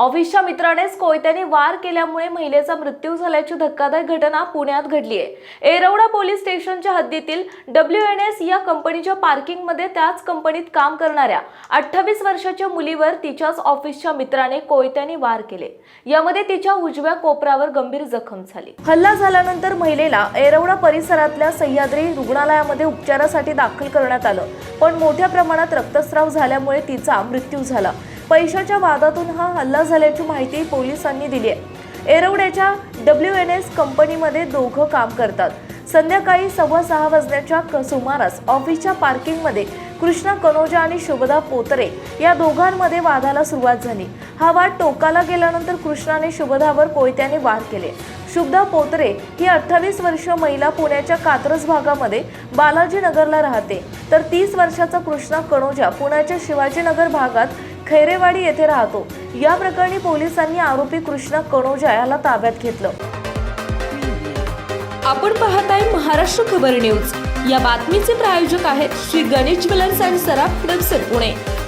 ऑफिसच्या मित्रानेच कोयत्याने वार केल्यामुळे महिलेचा मृत्यू झाल्याची धक्कादायक घटना पुण्यात घडली आहे. एरवडा पोलीस स्टेशनच्या हद्दीतील डब्ल्यू एन एस या कंपनीच्या पार्किंगमध्ये त्याच कंपनीत काम करणाऱ्या अठ्ठावीस वर्षाच्या मुलीवर तिच्याच ऑफिसच्या मित्राने कोयत्याने वार केले. यामध्ये तिच्या उजव्या कोपरावर गंभीर जखम झाली. हल्ला झाल्यानंतर महिलेला एरवडा परिसरातल्या सह्याद्री रुग्णालयामध्ये उपचारासाठी दाखल करण्यात आलं पण मोठ्या प्रमाणात रक्तस्राव झाल्यामुळे तिचा मृत्यू झाला. पैशाच्या वादातून हा हल्ला झाल्याची माहिती पोलिसांनी दिली आहे. एरवड्याच्या डब्ल्यू एन एस कंपनीमध्ये दोघं काम करतात. संध्याकाळी सव्वा सहा वाजण्याच्या सुमारास ऑफिसच्या पार्किंगमध्ये कृष्णा कनोजा आणि शुभदा पोतरे या दोघांमध्ये वादाला सुरुवात झाली. हा वाद टोकाला गेल्यानंतर कृष्णाने शुभदावर कोयत्याने वार केले. शुभदा पोतरे ही अठ्ठावीस वर्ष महिला पुण्याच्या कात्रज भागामध्ये बालाजीनगरला राहते. तर तीस वर्षाचा कृष्णा कणोजा पुण्याच्या शिवाजीनगर भागात खैरेवाडी येथे राहतो. या प्रकरणी पोलिसांनी आरोपी कृष्णा कणोजा याला ताब्यात घेतलं. आपण पाहत आहे महाराष्ट्र खबर न्यूज. या बातमीचे प्रायोजक आहेत श्री गणेश ज्वेलर्स अँड सराफ हडपसर पुणे.